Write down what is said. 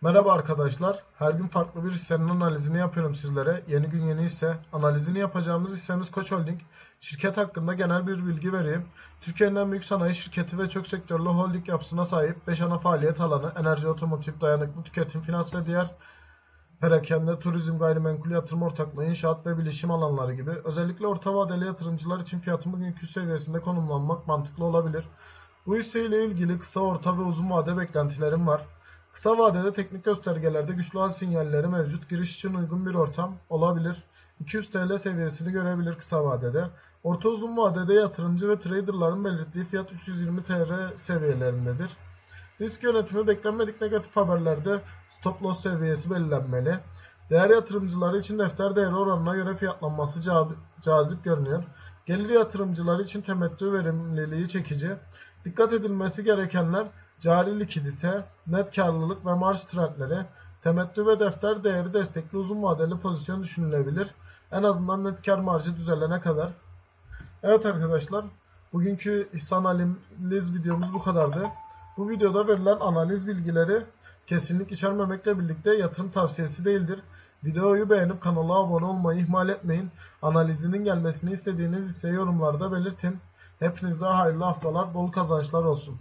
Merhaba arkadaşlar. Her gün farklı bir hissenin analizini yapıyorum sizlere. Yeni gün yeni hisse. Analizini yapacağımız hissemiz Koç Holding. Şirket hakkında genel bir bilgi vereyim. Türkiye'nin en büyük sanayi şirketi ve çok sektörlü holding yapısına sahip 5 ana faaliyet alanı enerji, otomotiv, dayanıklı tüketim, finans ve diğer perakende, turizm, gayrimenkul, yatırım ortaklığı, inşaat ve bilişim alanları gibi özellikle orta vadeli yatırımcılar için fiyatın bugünkü seviyesinde konumlanmak mantıklı olabilir. Bu hisseyle ilgili kısa, orta ve uzun vade beklentilerim var. Kısa vadede teknik göstergelerde güçlü al sinyalleri mevcut. Giriş için uygun bir ortam olabilir. 200 TL seviyesini görebilir kısa vadede. Orta uzun vadede yatırımcı ve traderların belirttiği fiyat 320 TL seviyelerindedir. Risk yönetimi beklenmedik negatif haberlerde stop loss seviyesi belirlenmeli. Değer yatırımcıları için defter değeri oranına göre fiyatlanması ca- cazip görünüyor. Gelir yatırımcıları için temettü verimliliği çekici. Dikkat edilmesi gerekenler cari likidite, net karlılık ve marj trendleri, temettü ve defter değeri destekli uzun vadeli pozisyon düşünülebilir. En azından net kar marjı düzelene kadar. Evet arkadaşlar, bugünkü hisse analiz videomuz bu kadardı. Bu videoda verilen analiz bilgileri kesinlik içermemekle birlikte yatırım tavsiyesi değildir. Videoyu beğenip kanala abone olmayı ihmal etmeyin. Analizinin gelmesini istediğiniz ise yorumlarda belirtin. Hepinize hayırlı haftalar, bol kazançlar olsun.